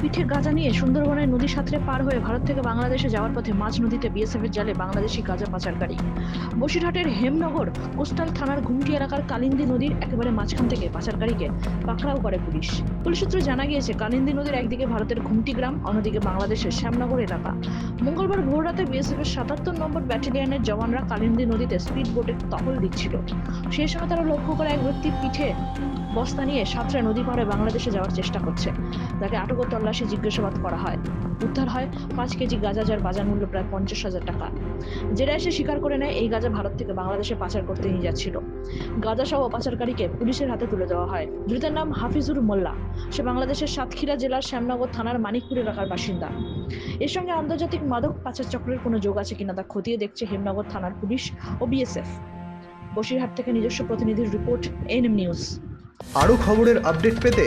পিঠে গাঁজা নিয়ে সুন্দরবনের নদী সাঁতরে পার হয়ে ভারত থেকে বাংলাদেশে যাওয়ার পথে মাঝ নদীতে বিএসএফ এর জালে বাংলাদেশি গাঁজা পাচারকারী। বসিরহাটের হেমনগর কোস্টাল থানার ঘুমটি এলাকার কালিন্দী নদীর একেবারে মাঝখান থেকে পাচারকারীকে পাকড়াও করে পুলিশ। পুলিশ সূত্রে জানা গিয়েছে, কালিন্দী নদীর একদিকে ভারতের ঘুমটি গ্রাম, অন্যদিকে বাংলাদেশের শ্যামনগর এলাকা। মঙ্গলবার ভোররাতে বিএসএফ এর সাতাত্তর নম্বর ব্যাটালিয়নের জওয়ানরা কালিন্দী নদীতে স্পিড বোটে টহল দিচ্ছিল। সেই সময় তারা লক্ষ্য করে এক ব্যক্তি পিঠে বস্তা নিয়ে সাঁতরে নদী পাড়ে বাংলাদেশে যাওয়ার চেষ্টা করছে। তাকে আটক তল্লাশি জিজ্ঞাসাবাদ করা হয়। উদ্ধার হয় পাঁচ কেজি গাঁজা যার বাজার মূল্য প্রায় পঞ্চাশ হাজার টাকা। যেটা এসে স্বীকার করে নেয়, এই গাঁজা ভারত থেকে বাংলাদেশে পাচার করতে নিয়ে যাচ্ছিল। গাঁজা সহ পাচারকারীকে পুলিশের হাতে তুলে দেওয়া হয়। ধৃতের নাম হাফিজুর মোল্লা। সে বাংলাদেশের সাতক্ষীরা জেলার শ্যামনগর থানার মানিকপুর এলাকার বাসিন্দা। এর সঙ্গে আন্তর্জাতিক মাদক পাচার চক্রের কোনো যোগ আছে কিনা তা খতিয়ে দেখছে হেমনগর থানার পুলিশ ও বিএসএফ। বসিরহাট থেকে নিজস্ব প্রতিনিধির রিপোর্ট, এনএম নিউজ। আরও খবরের আপডেট পেতে